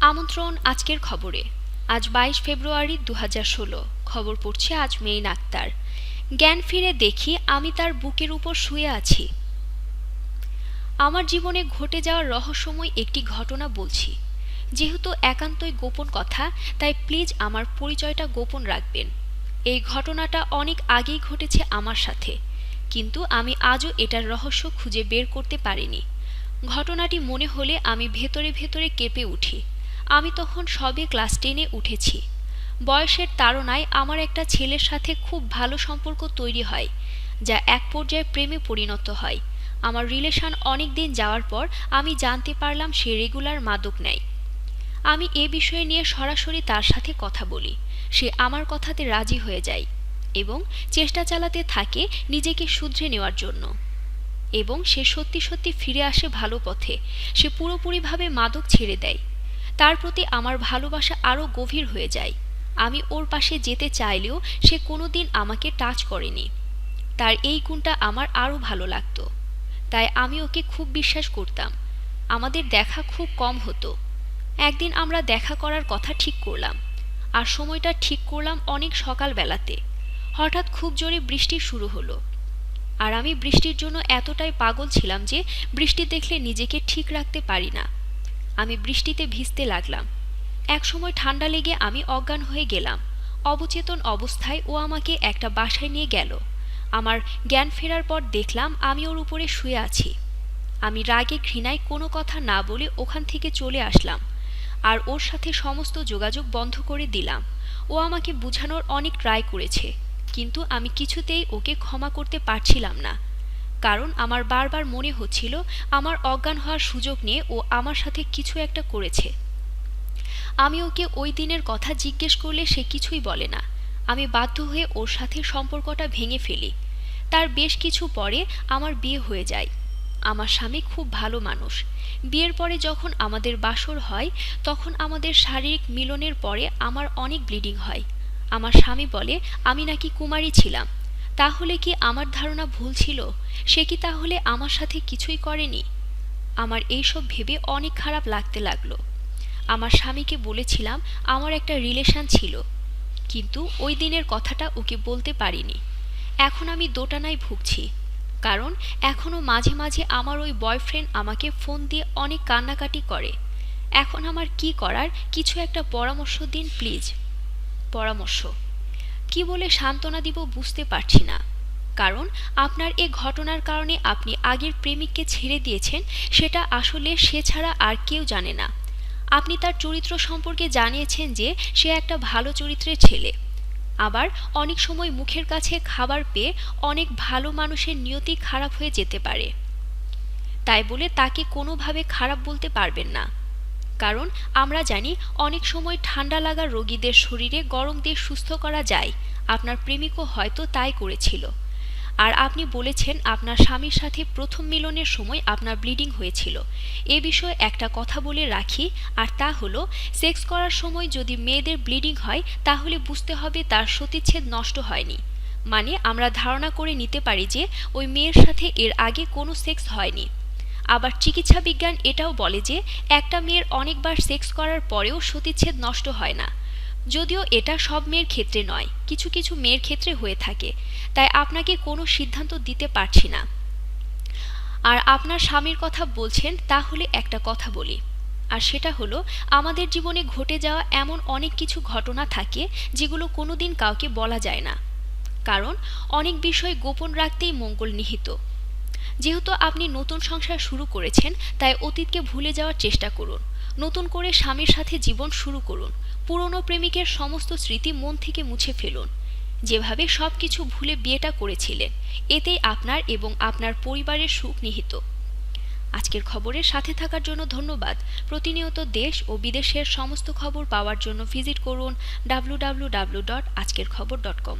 আমন্ত্রণ আজকের খবরে। আজ বাইশ ফেব্রুয়ারি দু খবর পড়ছে আজ মেইন আক্তার। জ্ঞান ফিরে দেখি আমি তার বুকের উপর শুয়ে আছি। আমার জীবনে ঘটে যাওয়ার রহস্যময় একটি ঘটনা বলছি। যেহেতু একান্তই গোপন কথা, তাই প্লিজ আমার পরিচয়টা গোপন রাখবেন। এই ঘটনাটা অনেক আগেই ঘটেছে আমার সাথে, কিন্তু আমি আজও এটার রহস্য খুঁজে বের করতে পারিনি। ঘটনাটি মনে হলে আমি ভেতরে ভেতরে কেঁপে উঠি। আমি তখন সবে ক্লাস টেনে উঠেছি। বয়সের তাড়নায় আমার একটা ছেলের সাথে খুব ভালো সম্পর্ক তৈরি হয়, যা এক পর্যায়ে প্রেমে পরিণত হয়। আমার রিলেশন অনেক দিন যাওয়ার পর আমি জানতে পারলাম সে রেগুলার মাদক নেয়। আমি এ বিষয়ে নিয়ে সরাসরি তার সাথে কথা বলি, সে আমার কথাতে রাজি হয়ে যায় এবং চেষ্টা চালাতে থাকে নিজেকে শুধরে নেওয়ার জন্য। এবং সে সত্যি সত্যি ফিরে আসে ভালো পথে, সে পুরোপুরিভাবে মাদক ছেড়ে দেয়। তার প্রতি আমার ভালোবাসা আরও গভীর হয়ে যায়। আমি ওর পাশে যেতে চাইলেও সে কোনোদিন আমাকে টাচ করেনি। তার এই গুণটা আমার আরও ভালো লাগতো। তাই আমি ওকে খুব বিশ্বাস করতাম। আমাদের দেখা খুব কম হতো। একদিন আমরা দেখা করার কথা ঠিক করলাম। আর সময়টা ঠিক করলাম অনেক সকালবেলাতে। হঠাৎ খুব জোরে বৃষ্টি শুরু হলো। আর আমি বৃষ্টির জন্য এতটাই পাগল ছিলাম যে বৃষ্টি দেখলে নিজেকে ঠিক রাখতে পারি না। আমি বৃষ্টিতে ভিজতে লাগলাম। এক সময় ঠান্ডা লেগে আমি অজ্ঞান হয়ে গেলাম। অবচেতন অবস্থায় ও আমাকে একটা বাসায় নিয়ে গেল। আমার জ্ঞান ফেরার পর দেখলাম আমি ওর উপরে শুয়ে আছি। আমি রাগে ঘৃণায় কোনো কথা না বলে ওখান থেকে চলে আসলাম। আর ওর সাথে সমস্ত যোগাযোগ বন্ধ করে দিলাম। ও আমাকে বুঝানোর অনেক ট্রাই করেছে। কিন্তু আমি কিছুতেই ওকে ক্ষমা করতে পারছিলাম না। কারণ আমার বারবার মনে হচ্ছিল আমার অজ্ঞান হওয়ার সুযোগ নিয়ে ও আমার সাথে কিছু একটা করেছে। আমি ওকে ওই দিনের কথা জিজ্ঞেস করলে সে কিছুই বলে না। আমি বাধ্য হয়ে ওর সাথে সম্পর্কটা ভেঙে ফেলি। তার বেশ কিছু পরে আমার বিয়ে হয়ে যায়। আমার স্বামী খুব ভালো মানুষ। বিয়ের পরে যখন আমাদের বাসর হয়, তখন আমাদের শারীরিক মিলনের পরে আমার অনেক ব্লিডিং হয়। আমার স্বামী বলে, আমি নাকি কুমারী ছিলাম। তাহলে কি আমার ধারণা ভুল ছিল? সে কি তাহলে আমার সাথে কিছুই করেনি? আমার এইসব ভেবে অনেক খারাপ লাগতে লাগল। আমার স্বামীকে বলেছিলাম আমার একটা রিলেশন ছিল। কিন্তু ওই দিনের কথাটা ওকে বলতে পারিনি। এখন আমি দোটানায় ভুগছি। কারণ এখনও মাঝে মাঝে আমার ওই বয়ফ্রেন্ড আমাকে ফোন দিয়ে অনেক কান্নাকাটি করে। এখন আমার কি করার কিছু একটা পরামর্শ দিন, প্লিজ। পরামর্শ। কি বলে সান্ত্বনা দিব বুঝতে পারছি না। কারণ আপনার এ ঘটনার কারণে আপনি আগের প্রেমিককে ছেড়ে দিয়েছেন, সেটা আসলে সে ছাড়া আর কেউ জানে না। আপনি তার চরিত্র সম্পর্কে জানিয়েছেন যে সে একটা ভালো চরিত্রের ছেলে। আবার অনেক সময় মুখের কাছে খাবার পেয়ে অনেক ভালো মানুষের নিয়তি খারাপ হয়ে যেতে পারে। তাই বলে তাকে কোনোভাবে খারাপ বলতে পারবেন না। কারণ আমরা জানি অনেক সময় ঠান্ডা লাগা রোগীদের শরীরে গরম দিয়ে সুস্থ করা যায়। আপনার প্রেমিকও হয়তো তাই করেছিল। আর আপনি বলেছেন আপনার স্বামীর সাথে প্রথম মিলনের সময় আপনার ব্লিডিং হয়েছিল। এ বিষয়ে একটা কথা বলে রাখি, আর তা হলো, সেক্স করার সময় যদি মেয়েদের ব্লিডিং হয়, তাহলে বুঝতে হবে তার সতীচ্ছেদ নষ্ট হয়নি। মানে আমরা ধারণা করে নিতে পারি যে ওই মেয়ের সাথে এর আগে কোনো সেক্স হয়নি। আবার চিকিৎসা বিজ্ঞান এটাও বলে যে, একটা মেয়ের অনেকবার সেক্স করার পরেও সতীচ্ছেদ নষ্ট হয় না। যদিও এটা সব মেয়ের ক্ষেত্রে নয়, কিছু কিছু মেয়ের ক্ষেত্রে হয়ে থাকে। তাই আপনাকে কোনো সিদ্ধান্ত দিতে পারছি না। আর আপনার স্বামীর কথা বলছেন, তাহলে একটা কথা বলি। আর সেটা হলো, আমাদের জীবনে ঘটে যাওয়া এমন অনেক কিছু ঘটনা থাকে, যেগুলো কোনোদিন কাউকে বলা যায় না। কারণ, অনেক বিষয় গোপন রাখতেই মঙ্গল নিহিত। যেহেতু আপনি নতুন সংসার শুরু করেছেন, তাই অতীতকে ভুলে যাওয়ার চেষ্টা করুন। নতুন করে স্বামীর সাথে জীবন শুরু করুন। পুরনো প্রেমিকের সমস্ত স্মৃতি মন থেকে মুছে ফেলুন। যেভাবে সব কিছু ভুলে বিয়েটা করেছিলেন, এতেই আপনার এবং আপনার পরিবারের সুখ নিহিত। আজকের খবরের সাথে থাকার জন্য ধন্যবাদ। প্রতিনিয়ত দেশ ও বিদেশের সমস্ত খবর পাওয়ার জন্য ভিজিট করুন ডাব্লু ডাব্লু ডাব্লু ডট আজকের খবর ডট কম